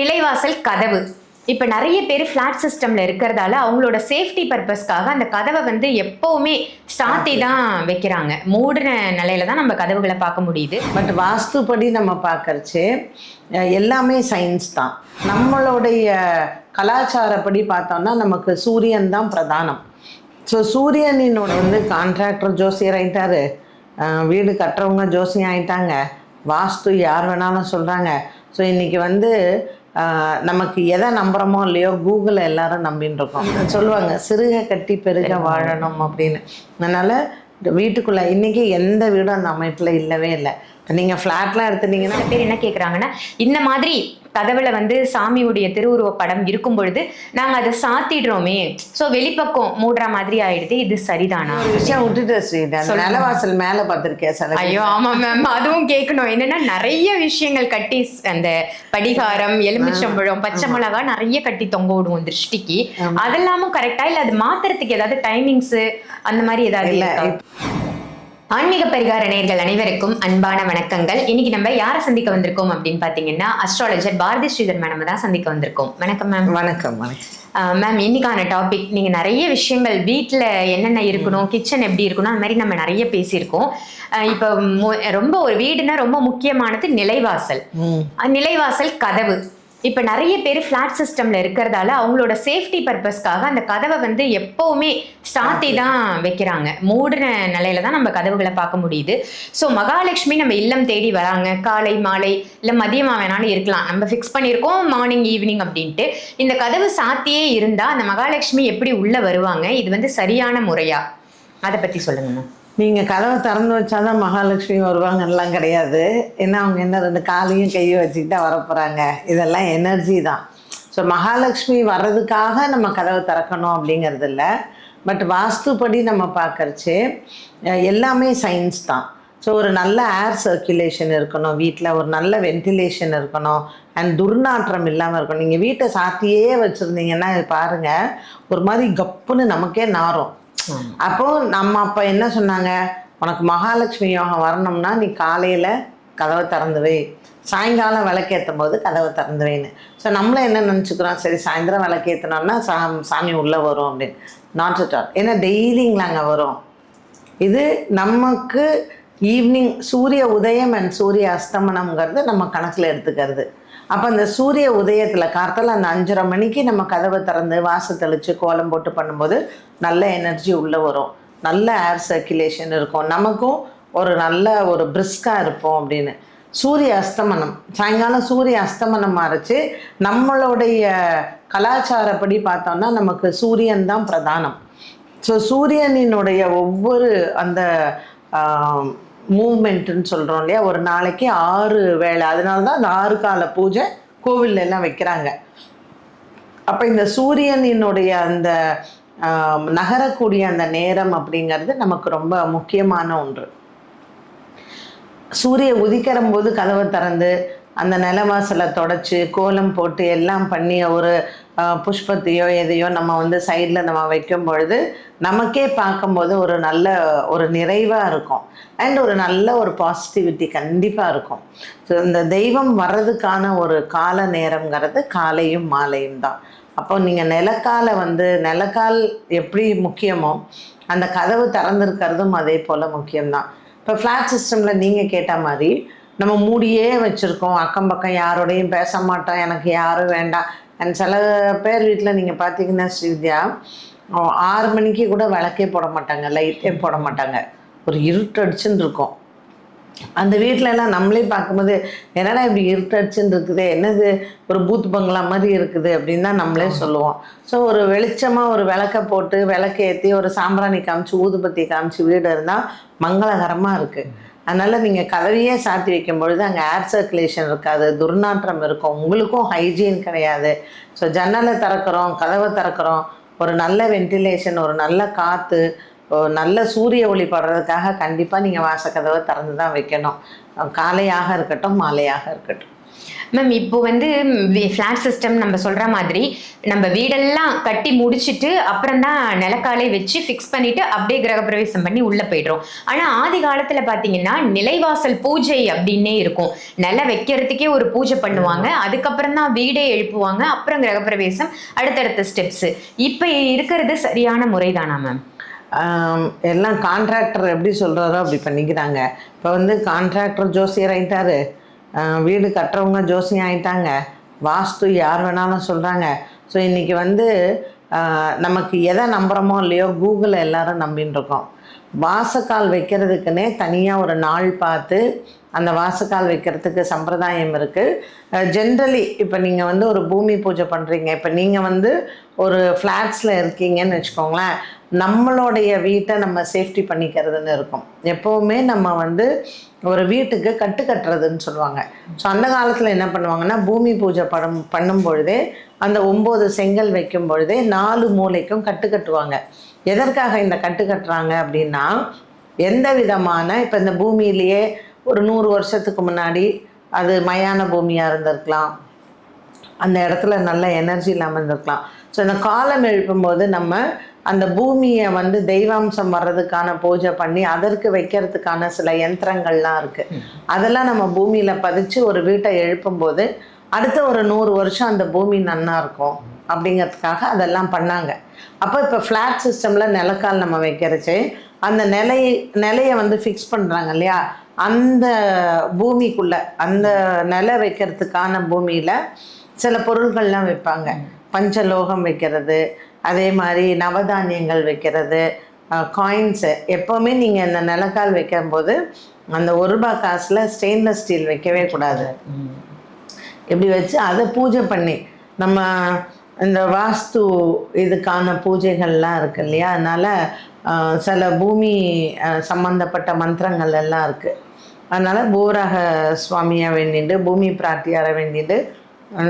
நிலைவாசல் கதவு. இப்போ நிறைய பேர் ஃப்ளாட் சிஸ்டம்ல இருக்கிறதால அவங்களோட சேஃப்டி பர்பஸ்க்காக அந்த கதவை வந்து எப்பவுமே சாத்தி தான் வைக்கிறாங்க. மூடின நிலையில தான் நம்ம கதவுகளை பார்க்க முடியுது. பட் வாஸ்துப்படி நம்ம பார்க்கறச்சு எல்லாமே சயின்ஸ் தான். நம்மளுடைய கலாச்சாரப்படி பார்த்தோம்னா நமக்கு சூரியன் தான் பிரதானம். ஸோ சூரியனினோட வந்து கான்ட்ராக்டர் ஜோசியர் ஆயிட்டாரு. வீடு கட்டுறவங்க ஜோசியம் ஆயிட்டாங்க. வாஸ்து யார் வேணாலும் சொல்கிறாங்க ஸோ இன்றைக்கி வந்து நமக்கு எதை நம்புகிறோமோ இல்லையோ கூகுளை எல்லாரும் நம்பின்னு இருக்கோம் சொல்லுவாங்க சிறுக கட்டி பெருக வாழணும் அப்படின்னு. அதனால் வீட்டுக்குள்ளே இன்றைக்கி எந்த வீடும் அந்த அமைப்பில் இல்லவே இல்லை. நீங்கள் ஃப்ளாட்லாம் எடுத்துட்டீங்கன்னா பேர் என்ன கேக்குறாங்கன்னா இந்த மாதிரி கதவுல வந்து சாமியுடைய திருவுருவ படம் இருக்கும் பொழுது நாங்க அதை சாத்திடுறோமே. சோ வெளிப்பக்கம் மூடுற மாதிரி ஆயிடுது. இது சரிதானா? விஷயம் விட்டுட்டு. நிலவாசல் மேலே பார்த்துருக்கேன். ஐயோ ஆமா மேம் அதுவும் கேட்கணும். என்னன்னா நிறைய விஷயங்கள் கட்டி அந்த படிகாரம் எலுமிச்சம்பழம் பச்சை மிளகா நிறைய கட்டி தொங்க விடுவோம் திருஷ்டிக்கு. அதெல்லாமும் கரெக்டா இல்ல அது மாத்துறதுக்கு ஏதாவது டைமிங்ஸ் அந்த மாதிரி ஏதாவது இல்ல? ஆன்மீக பரிகார நேர்கள் அனைவருக்கும் அன்பான வணக்கங்கள். இன்னைக்கு நம்ம யாரை சந்திக்க வந்திருக்கோம் அப்படின்னு பாத்தீங்கன்னா அஸ்ட்ராலஜர் பாரதி ஸ்ரீதர் மேடம் தான் சந்திக்க வந்திருக்கோம். வணக்கம் மேம் வணக்கம் மேம் இன்னைக்கான டாபிக் நீங்க நிறைய விஷயங்கள் வீட்ல என்னென்ன இருக்கணும் கிச்சன் எப்படி இருக்கணும் அந்த மாதிரி நம்ம நிறைய பேசியிருக்கோம். இப்போ ரொம்ப ஒரு வீடுனா ரொம்ப முக்கியமானது நிலைவாசல். நிலைவாசல் கதவு. இப்போ நிறைய பேர் ஃப்ளாட் சிஸ்டம்ல இருக்கிறதால அவங்களோட சேஃப்டி பர்பஸ்க்காக அந்த கதவை வந்து எப்பவுமே சாத்தி தான் வைக்கிறாங்க. மூடின நிலையில தான் நம்ம கதவுகளை பார்க்க முடியுது. ஸோ மகாலட்சுமி நம்ம இல்லம் தேடி வராங்க. காலை மாலை இல்லை மதியமா வேணாலும் இருக்கலாம். நம்ம ஃபிக்ஸ் பண்ணியிருக்கோம் மார்னிங் ஈவினிங் அப்படின்ட்டு. இந்த கதவு சாத்தியே இருந்தா அந்த மகாலட்சுமி எப்படி உள்ள வருவாங்க? இது வந்து சரியான முறையா? அதை பத்தி சொல்லுங்க மேம் நீங்கள் கதவை திறந்து வச்சாதான் மகாலட்சுமி வருவாங்கலாம் கிடையாது. ஏன்னா அவங்க என்ன ரெண்டு காலையும் கையும் வச்சுக்கிட்டா வரப்போகிறாங்க இதெல்லாம் எனர்ஜி தான். ஸோ மகாலட்சுமி வர்றதுக்காக நம்ம கதவை திறக்கணும் அப்படிங்கிறது இல்லை. பட் வாஸ்துப்படி நம்ம பார்க்கறச்சு எல்லாமே சயின்ஸ் தான். ஸோ ஒரு நல்ல ஏர் சர்க்குலேஷன் இருக்கணும். வீட்டில் ஒரு நல்ல வென்டிலேஷன் இருக்கணும். அண்ட் துர்நாற்றம் இல்லாமல் இருக்கணும். நீங்கள் வீட்டை சாத்தியே வச்சுருந்தீங்கன்னா பாருங்கள் ஒரு மாதிரி கப்புன்னு நமக்கே நாரும் அப்போ நம்ம அப்போ என்ன சொன்னாங்க? உனக்கு மகாலட்சுமி யோகம் வரணும்னா நீ காலையில் கதவை திறந்து வை. சாயங்காலம் விளக்கேற்றும் போது கதவை திறந்து வைன்னு. ஸோ நம்மளும் என்ன நினச்சிக்கிறோம்? சரி சாயந்தரம் விளக்கேற்றினோம்னா சா சாமி உள்ளே வரும் அப்படின்னு. நாட் அட் ஆல் ஏன்னா டெய்லிங்களா அங்கே வரும். இது நமக்கு ஈவினிங் சூரிய உதயம் அண்ட் சூரிய அஸ்தமனம்ங்கிறது நம்ம கணக்கில் எடுத்துக்கிறது. அப்போ அந்த சூரிய உதயத்தில் கார்த்தால் அந்த அஞ்சரை மணிக்கு நம்ம கதவை திறந்து வாசல் தெளித்து கோலம் போட்டு பண்ணும்போது நல்ல எனர்ஜி உள்ளே வரும். நல்ல ஏர் சர்க்குலேஷன் இருக்கும். நமக்கும் ஒரு நல்ல ஒரு பிரிஸ்காக இருப்போம் அப்படின்னு. சூரிய அஸ்தமனம். சாயங்காலம் சூரிய அஸ்தமனம் மாறிச்சு. நம்மளுடைய கலாச்சாரப்படி பார்த்தோம்னா நமக்கு சூரியன் தான் பிரதானம். ஸோ சூரியனினுடைய ஒவ்வொரு அந்த மூமெண்ட்டுன்னு சொல்கிறோம் இல்லையா? ஒரு நாளைக்கு ஆறு வேளை. அதனால தான் அந்த ஆறு கால பூஜை கோவில்ல எல்லாம் வைக்கிறாங்க. அப்போ இந்த சூரியனினுடைய அந்த நகரக்கூடிய அந்த நேரம் அப்படிங்கிறது நமக்கு ரொம்ப முக்கியமான ஒன்று. சூரிய உதிக்கிற போது கதவை திறந்து அந்த நிலவாசலை தொடச்சி கோலம் போட்டு எல்லாம் பண்ணி ஒரு புஷ்பத்தையோ எதையோ நம்ம வந்து சைடில் நம்ம வைக்கும் பொழுது நமக்கே பார்க்கும்போது ஒரு நல்ல ஒரு நிறைவாக இருக்கும். அண்ட் ஒரு நல்ல ஒரு பாசிட்டிவிட்டி கண்டிப்பாக இருக்கும். ஸோ இந்த தெய்வம் வர்றதுக்கான ஒரு கால நேரங்கிறது காலையும் மாலையும் தான். அப்போ நீங்கள் நிலக்காலை வந்து நிலக்கால் எப்படி முக்கியமோ அந்த கதவு திறந்துருக்கிறதும் அதே போல் முக்கியம்தான். இப்போ ஃப்ளாட் சிஸ்டமில் நீங்கள் கேட்ட மாதிரி நம்ம மூடியே வச்சுருக்கோம். அக்கம் பக்கம் யாரோடையும் பேச மாட்டோம். எனக்கு யாரும் வேண்டாம். அண்ட் சில பேர் வீட்டில் நீங்கள் பார்த்தீங்கன்னா ஸ்ரீவித்யா ஆறு மணிக்கு கூட விளக்கே போட மாட்டாங்க. லைட்டே போட மாட்டாங்க. ஒரு இருட்டடிச்சுன்னு இருக்கும். அந்த வீட்ல எல்லாம் நம்மளே பார்க்கும்போது என்னடா இப்படி இருட்டடிச்சுன்னு இருக்குது? என்னது? ஒரு பூத் பங்களா மாதிரி இருக்குது அப்படின்னு தான் நம்மளே சொல்லுவோம். ஸோ ஒரு வெளிச்சமாக ஒரு விளக்க போட்டு விளக்கு ஏற்றி ஒரு சாம்பிராணி காமிச்சு ஊதுபத்தி காமிச்சு வீடு இருந்தால் மங்களகரமாக இருக்குது அதனால் நீங்கள் கதவையே சாத்தி வைக்கும் பொழுது அங்கே ஏர் சர்க்குலேஷன் இருக்காது துர்நாற்றம் இருக்கும். உங்களுக்கும் ஹைஜீன் கிடையாது. ஸோ ஜன்னலை திறக்கிறோம் கதவை திறக்கிறோம். ஒரு நல்ல வென்டிலேஷன் ஒரு நல்ல காற்று நல்ல சூரிய ஒளி படுறதுக்காக கண்டிப்பாக நீங்கள் வாசக்கதவை திறந்து தான் வைக்கணும். காலையாக இருக்கட்டும் மாலையாக இருக்கட்டும். மேம் இப்போ வந்து ஃப்ளாட் சிஸ்டம் நம்ம சொல்ற மாதிரி நம்ம வீடெல்லாம் கட்டி முடிச்சுட்டு அப்புறம் தான் நிலக்காலே வச்சு ஃபிக்ஸ் பண்ணிட்டு அப்படியே கிரகப்பிரவேசம் பண்ணி உள்ள போயிடுறோம். ஆனா ஆதி காலத்துல பாத்தீங்கன்னா நிலைவாசல் பூஜை அப்படின்னே இருக்கும். நில வைக்கிறதுக்கே ஒரு பூஜை பண்ணுவாங்க. அதுக்கப்புறம் தான் வீடே எழுப்புவாங்க. அப்புறம் கிரகப்பிரவேசம் அடுத்தடுத்த ஸ்டெப்ஸ் இப்போ இருக்கிறது சரியான முறைதானா மேம் எல்லாம் கான்ட்ராக்டர் எப்படி சொல்கிறாரோ அப்படி பண்ணிக்கிறாங்க. இப்போ வந்து கான்ட்ராக்டர் ஜோசியர் ஆயிட்டாரு. வீடு கட்டுறவங்க ஜோசியம் ஆயிட்டாங்க. வாஸ்து யார் வேணாலும் சொல்கிறாங்க ஸோ இன்றைக்கி வந்து நமக்கு எதை நம்புகிறோமோ இல்லையோ கூகுளை எல்லாரும் நம்பின்னு இருக்கோம். வாசக்கால் வைக்கிறதுக்குன்னே தனியாக ஒரு நாள் பார்த்து அந்த வாசக்கால் வைக்கிறதுக்கு சம்பிரதாயம் இருக்குது ஜென்ரலி இப்போ நீங்கள் வந்து ஒரு பூமி பூஜை பண்ணுறீங்க இப்போ நீங்கள் வந்து ஒரு ஃப்ளாட்ஸில் இருக்கீங்கன்னு வச்சுக்கோங்களேன். நம்மளுடைய வீட்டை நம்ம சேஃப்டி பண்ணிக்கிறதுன்னு இருக்கும். எப்போவுமே நம்ம வந்து ஒரு வீட்டுக்கு கட்டு கட்டுறதுன்னு சொல்லுவாங்க. ஸோ அந்த காலத்தில் என்ன பண்ணுவாங்கன்னா பூமி பூஜை படம் பண்ணும் பொழுதே அந்த ஒம்பது செங்கல் வைக்கும் பொழுதே நாலு மூலைக்கும் கட்டு கட்டுவாங்க. எதற்காக இந்த கட்டு கட்டுறாங்க அப்படின்னா எந்த விதமான இப்போ இந்த பூமியிலேயே ஒரு நூறு வருஷத்துக்கு முன்னாடி அது மயான பூமியாக இருந்திருக்கலாம். அந்த இடத்துல நல்ல எனர்ஜி இல்லாமல் இருந்திருக்கலாம். ஸோ இந்த காலம் எழுப்பும்போது நம்ம அந்த பூமியை வந்து தெய்வாம்சம் வர்றதுக்கான பூஜை பண்ணி அதற்கு வைக்கிறதுக்கான சில யந்திரங்கள்லாம் இருக்குது அதெல்லாம் நம்ம பூமியில் பதிச்சு ஒரு வீட்டை எழுப்பும்போது அடுத்த ஒரு நூறு வருஷம் அந்த பூமி நன்னா இருக்கும். அப்படிங்கிறதுக்காக அதெல்லாம் பண்ணாங்க. அப்போ இப்போ ஃப்ளாட் சிஸ்டமில் நிலக்கால் நம்ம வைக்கிறச்சு அந்த நிலை நிலையை வந்து ஃபிக்ஸ் பண்ணுறாங்க இல்லையா? அந்த பூமிக்குள்ளே அந்த நிலை வைக்கிறதுக்கான பூமியில் சில பொருள்கள்லாம் வைப்பாங்க. பஞ்சலோகம் வைக்கிறது அதே மாதிரி நவதானியங்கள் வைக்கிறது காயின்ஸு எப்போவுமே நீங்கள் இந்த நிலக்கால் வைக்கும்போது அந்த ஒரு ரூபாய் காசில் ஸ்டெயின்லெஸ் ஸ்டீல் வைக்கவே கூடாது. இப்படி வச்சு அதை பூஜை பண்ணி நம்ம இந்த வாஸ்து இதுக்கான பூஜைகள்லாம் இருக்கு இல்லையா? அதனால் சில பூமி அஹ், சம்பந்தப்பட்ட மந்திரங்கள் எல்லாம் இருக்குது அதனால் பூராக சுவாமியாக வேண்டிட்டு பூமி பிராட்டியாரை வேண்டிட்டு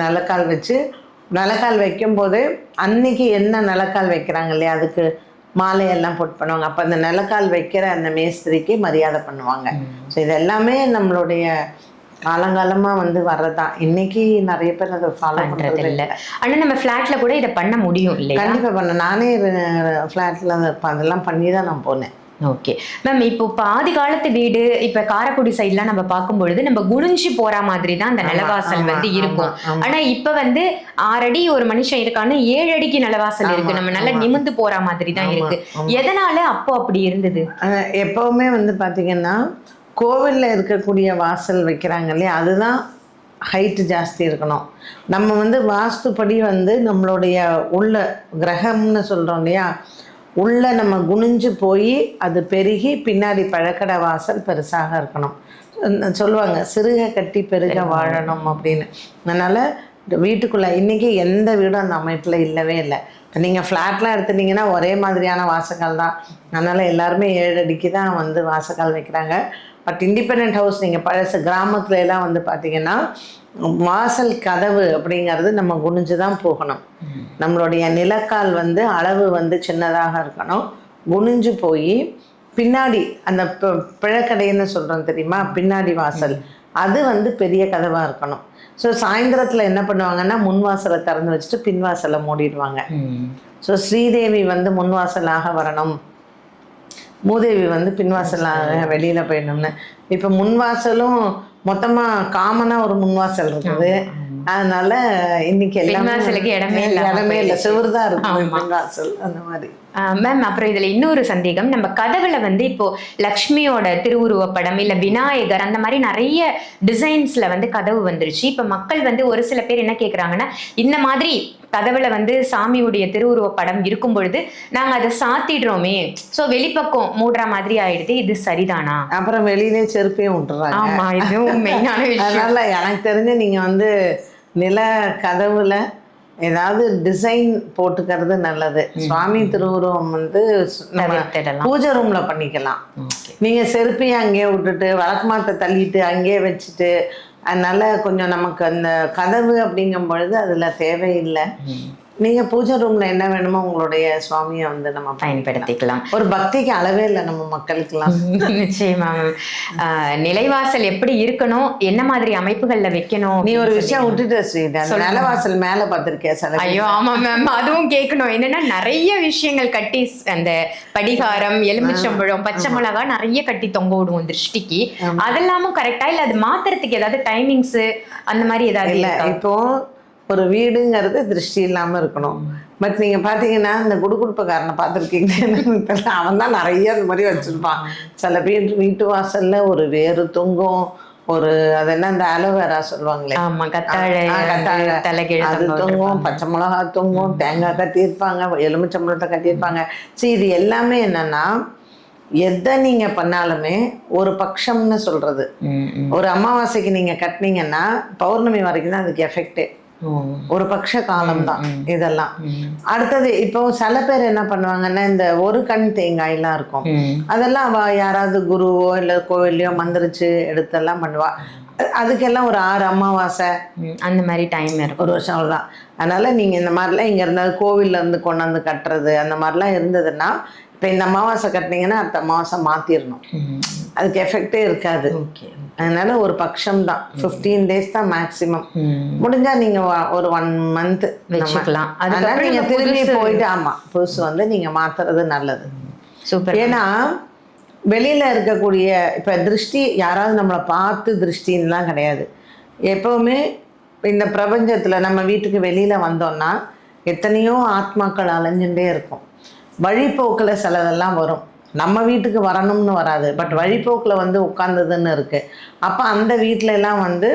நிலக்கால் வச்சு நிலக்கால் வைக்கும்போது அன்னைக்கு என்ன நிலக்கால் வைக்கிறாங்க இல்லையா? அதுக்கு மாலையெல்லாம் போட்டு பண்ணுவாங்க. அப்போ அந்த நிலக்கால் வைக்கிற அந்த மேஸ்திரிக்கு மரியாதை பண்ணுவாங்க. ஸோ இது எல்லாமே நம்மளுடைய காலங்காலமாக வந்து வர்றதுதான். இன்னைக்கு நிறைய பேர் அதை ஃபாலோ பண்றது பண்ணுறது இல்ல. ஆனா நம்ம ஃபிளாட்ல கூட இதை பண்ண முடியும் இல்லையா? கண்டிப்பாக பண்ண நானே ஃப்ளாட்டில் அதெல்லாம் பண்ணி தான் நான் போனேன். ஓகே மேம் இப்போ பாதி காலத்து வீடு இப்ப காரைக்குடி சைட்லாம் நம்ம பார்க்கும் பொழுது நம்ம குனிஞ்சு போற மாதிரி தான் அந்த நிலவாசல் வந்து இருக்கும். ஆனா இப்ப வந்து ஆறடி ஒரு மனுஷன் இருக்கான்னு ஏழு அடிக்கு நிலவாசல் இருக்கு. நம்ம நல்லா. நிமிந்து போற மாதிரி தான் இருக்கு. எதனால அப்போ அப்படி இருந்தது? எப்பவுமே வந்து பார்த்தீங்கன்னா கோவிலில் இருக்கக்கூடிய வாசல் வைக்கிறாங்க இல்லையா? அதுதான் ஹைட்டு ஜாஸ்தி இருக்கணும். நம்ம வந்து வாஸ்துப்படி வந்து நம்மளுடைய உள்ள கிரகம்னு சொல்கிறோம் இல்லையா? உள்ள நம்ம குனிஞ்சு போய் அது பெருகி பின்னாடி பழக்கடை வாசல் பெருசாக இருக்கணும். சொல்லுவாங்க சிறுக கட்டி பெருக வாழணும். அப்படின்னு. அதனால் வீட்டுக்குள்ளே இன்றைக்கி எந்த வீடும் அந்த அமைப்பில் இல்லவே இல்லை. நீங்கள் ஃப்ளாட்லாம் எடுத்துட்டிங்கன்னா ஒரே மாதிரியான வாசக்கால் தான் அதனால் எல்லாருமே ஏழு அடிக்கு தான் வந்து வாசக்கால் வைக்கிறாங்க. பட் இண்டிபெண்ட் ஹவுஸ் நீங்கள் பழசு கிராமத்துல எல்லாம் வந்து பார்த்தீங்கன்னா வாசல் கதவு அப்படிங்கிறது நம்ம குனிஞ்சு தான் போகணும். நம்மளுடைய நிலக்கால் வந்து அளவு வந்து சின்னதாக இருக்கணும். குனிஞ்சு போய் பின்னாடி அந்த பிழக்கடைன்னு சொல்கிறோம் தெரியுமா? பின்னாடி வாசல். அது வந்து பெரிய கதவாக இருக்கணும். ஸோ சாயந்தரத்தில் என்ன பண்ணுவாங்கன்னா முன் வாசலை திறந்து வச்சுட்டு பின் வாசலை மூடிடுவாங்க. ஸோ ஸ்ரீதேவி வந்து முன் வாசலாக வரணும். மூதேவி வந்து பின்வாசலாக வெளியில் போயிடணும்னு. இப்போ முன்வாசலும் மொத்தமாக காமனாக ஒரு முன்வாசல் இருக்குது. அதனால இன்னைக்கு எல்லாமே இடமே இல்லாம இடமே இல்லை. செவுறு தான் இருக்கு ஆமா. பின்வாசல் அந்த மாதிரி. மேம் அப்புறம் இதுல இன்னொரு சந்தேகம். நம்ம கதவுல வந்து இப்போ லக்ஷ்மியோட திருவுருவப் படம் இல்ல விநாயகர் அந்த மாதிரி நிறைய டிசைன்ஸ்ல வந்து கதவு வந்துருச்சு. இப்ப மக்கள் வந்து ஒரு சில பேர் என்ன கேக்குறாங்கன்னா இந்த மாதிரி கதவுல வந்து சாமியுடைய திருவுருவப் படம் இருக்கும் பொழுது நாங்க அதை சாத்திடுறோமே. சோ வெளிப்பக்கம் மூடுற மாதிரி ஆயிடுது. இது சரிதானா? அப்புறம் வெளியிலே செருப்பையும் விட்டுறாங்க. ஆமா இதுவும் மெயினான விஷயம். அதனால எனக்கு தெரிஞ்சு நீங்க வந்து நில கதவுல ஏதாவது டிசைன் போட்டுக்கிறது நல்லது. சுவாமி திருவுருவம் வந்து பூஜை ரூம்ல பண்ணிக்கலாம். நீங்க செருப்பையும் அங்கேயே விட்டுட்டு வழக்கமாத்த தள்ளிட்டு அங்கேயே வச்சுட்டு அதனால கொஞ்சம் நமக்கு அந்த கதவு அப்படிங்கும் பொழுது அதுல தேவையில்லை. நீங்க பூஜை ரூம்ல என்ன வேணுமோ உங்களுடைய சுவாமியை வந்து நம்ம பயன்படுத்திக்கலாம். ஒரு பக்திக்கு அளவே இல்லை நம்ம மக்களுக்கெல்லாம். நிச்சயமா மேம் நிலைவாசல் எப்படி இருக்கணும்? என்ன மாதிரி அமைப்புகள்ல வைக்கணும்? நீ ஒரு விஷயம் விட்டுட்ட. நிலவாசல் மேல பார்த்திருக்கியா சில ஐயோ ஆமா மேம் அதுவும் கேட்கணும். என்னன்னா நிறைய விஷயங்கள் கட்டி அந்த படிகாரம் எலுமிச்சம்பழம் பச்சை மிளகா நிறைய கட்டி தொங்க விடுவோம் திருஷ்டிக்கு அதெல்லாமும் கரெக்டா இல்ல அது மாத்துறதுக்கு ஏதாவது டைமிங்ஸ் அந்த மாதிரி ஏதாவது இல்ல? இப்போ ஒரு வீடுங்கிறது திருஷ்டி இல்லாம இருக்கணும் பட் நீங்க பாத்தீங்கன்னா இந்த குடுகுடுப்பக்காரனை பார்த்துருக்கீங்க அவன் தான் நிறைய அந்த மாதிரி வச்சிருப்பான் சில வீட்டு வீட்டு வாசல்ல ஒரு வேறு தொங்கும் ஒரு அது என்ன இந்த அலோவேரா சொல்லுவாங்களே ஆமா கத்தாழை கத்தாழை. தலைகீழ அது தொங்க தொங்கும். பச்சை மிளகா தொங்கும் தேங்காய் கட்டியிருப்பாங்க எலுமிச்சம்பழத்தை கட்டியிருப்பாங்க சரி இது எல்லாமே என்னன்னா எதை நீங்க பண்ணாலுமே ஒரு பட்சம்னு சொல்றது. ஒரு அமாவாசைக்கு நீங்க கட்டினீங்கன்னா பௌர்ணமி வரைக்கும் தான் அதுக்கு எஃபெக்டே. ஒரு பட்ச காலம் தான் இதெல்லாம். அடுத்தது இப்போ சில பேர் என்ன பண்ணுவாங்கன்னா இந்த ஒரு கண் தேங்காயெல்லாம் இருக்கும். அதெல்லாம் அவ யாராவது குருவோ இல்லை கோவில்லையோ மந்திரிச்சு எடுத்தெல்லாம் பண்ணுவா அதுக்கெல்லாம் ஒரு ஆறு அமாவாசை. அந்த மாதிரி டைம் இருக்கும் ஒரு வருஷம் அவ்வளோதான் அதனால நீங்கள் இந்த மாதிரிலாம் இங்கே இருந்தால் கோவில்ல இருந்து கொண்டாந்து கட்டுறது அந்த மாதிரிலாம் இருந்ததுன்னா இப்போ இந்த அமாவாசை கட்டினீங்கன்னா அடுத்த அமாவாசை மாற்றிடணும் ம். அதுக்கு எஃபெக்டே இருக்காது. அதனால ஒரு பட்சம் தான். ஃபிஃப்டீன் டேஸ் தான் மேக்ஸிமம். முடிஞ்சா நீங்க ஒரு ஒன் மந்த் வச்சுக்கலாம். அதனால நீங்க திரும்பி போயிட்டு ஆமா புதுசு வந்து நீங்க மாத்துறது நல்லது. சூப்பர். ஏன்னா வெளியில இருக்கக்கூடிய இப்ப திருஷ்டி யாராவது நம்மளை பார்த்து திருஷ்டின்லாம் கிடையாது. எப்பவுமே இந்த பிரபஞ்சத்துல நம்ம வீட்டுக்கு வெளியில வந்தோம்னா எத்தனையோ ஆத்மாக்கள் அலைஞ்சுட்டே இருக்கும். வழிப்போக்கில் சிலதெல்லாம் வரும். நம்ம வீட்டுக்கு வரணும்னு வராது. பட் வழிப்போக்கில் வந்து உட்கார்ந்ததுன்னு இருக்கு. அப்போ அந்த வீட்ல எல்லாம் வந்து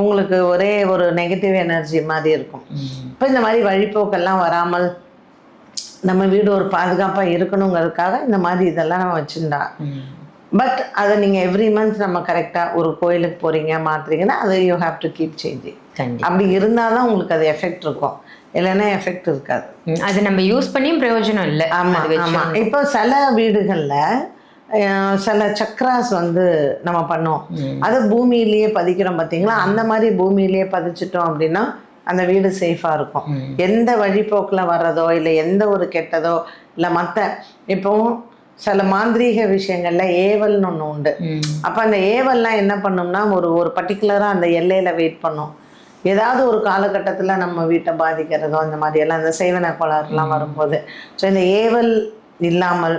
உங்களுக்கு ஒரே ஒரு நெகட்டிவ் எனர்ஜி மாதிரி இருக்கும். இப்போ இந்த மாதிரி வழிப்போக்கெல்லாம் வராமல் நம்ம வீடு ஒரு பாதுகாப்பாக இருக்கணுங்கிறதுக்காக இந்த மாதிரி இதெல்லாம் நம்ம வச்சுருந்தா பட் அதை நீங்கள் எவ்ரி மந்த் நம்ம கரெக்டாக ஒரு கோயிலுக்கு போகிறீங்க மாத்துறீங்கன்னா அதை you have to keep changing அப்படி இருந்தால் தான் உங்களுக்கு அது எஃபெக்ட் இருக்கும். இல்லைன்னா எஃபெக்ட் இருக்காது. அது நம்ம யூஸ் பண்ணியும் பிரயோஜனம் இல்ல. ஆமாம் ஆமாம் இப்போ சில வீடுகளில் சில சக்ராஸ் வந்து நம்ம பண்ணோம். அது பூமியிலேயே பதிக்கிறோம் பார்த்தீங்களா அந்த மாதிரி பூமியிலேயே பதிச்சிட்டோம் அப்படின்னா அந்த வீடு சேஃபாக இருக்கும். எந்த வழிபோக்கில் வர்றதோ இல்லை எந்த ஒரு கெட்டதோ இல்லை மற்ற இப்போ சில மாந்திரீக விஷயங்கள்ல ஏவல்னு ஒன்று உண்டு. அப்போ அந்த ஏவல்லாம் என்ன பண்ணும்னா ஒரு ஒரு பர்டிகுலராக அந்த எல்லையில் வெயிட் பண்ணும். ஏதாவது ஒரு காலகட்டத்தில் நம்ம வீட்டை பாதிக்கிறதோ அந்த மாதிரியெல்லாம் அந்த சேவன கோளாறுலாம் வரும்போது. ஸோ இந்த ஏவல் இல்லாமல்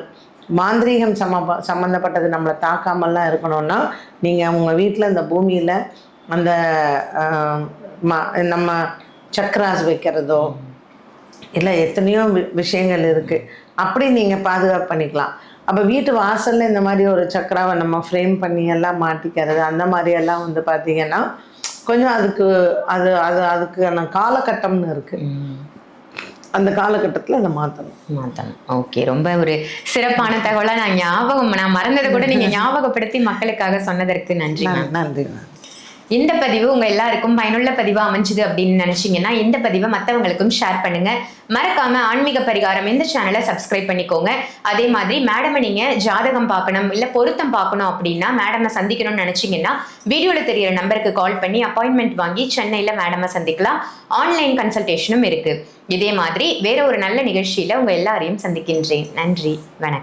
மாந்திரீகம் சம்ம சம்மந்தப்பட்டது நம்மளை தாக்காமல்லாம் இருக்கணும்னா நீங்கள் உங்கள் வீட்டில் இந்த பூமியில் அந்த ம- நம்ம சக்ராஸ் வைக்கிறதோ இல்லை எத்தனையோ விஷயங்கள் இருக்குது அப்படி நீங்கள் பாதுகாப்பு பண்ணிக்கலாம். அப்போ வீட்டு வாசல்ல இந்த மாதிரி ஒரு சக்கராவை நம்ம ஃப்ரேம் பண்ணி எல்லாம் மாட்டிக்கிறது அந்த மாதிரி எல்லாம் வந்து பார்த்தீங்கன்னா கொஞ்சம் அதுக்கு அது அது அதுக்கான காலகட்டம்னு இருக்குது. அந்த காலகட்டத்தில் அதை மாற்றணும் மாத்தணும். ஓகே ரொம்ப ஒரு சிறப்பான தகவலா நான் ஞாபகம் நான் மறந்ததை கூட நீங்க ஞாபகப்படுத்தி மக்களுக்காக சொன்னதற்கு நன்றி நன்றி இந்த பதிவு உங்க எல்லாருக்கும் பயனுள்ள பதிவாக அமைஞ்சுது அப்படின்னு நினைச்சீங்கன்னா இந்த பதிவை மற்றவங்களுக்கும் ஷேர் பண்ணுங்க. மறக்காம ஆன்மீக பரிகாரம் இந்த சேனலை சப்ஸ்கிரைப் பண்ணிக்கோங்க. அதே மாதிரி மேடமை நீங்க ஜாதகம் பார்க்கணும் இல்ல பொருத்தம் பார்க்கணும் அப்படின்னா மேடமை சந்திக்கணும்னு நினைச்சீங்கன்னா வீடியோல தெரியிற நம்பருக்கு கால் பண்ணி அப்பாயின்மெண்ட் வாங்கி சென்னையில மேடமை சந்திக்கலாம். ஆன்லைன் கன்சல்டேஷனும் இருக்கு. இதே மாதிரி வேற ஒரு நல்ல நிகழ்ச்சியில உங்க எல்லாரையும் சந்திக்கின்றேன். நன்றி வணக்கம்.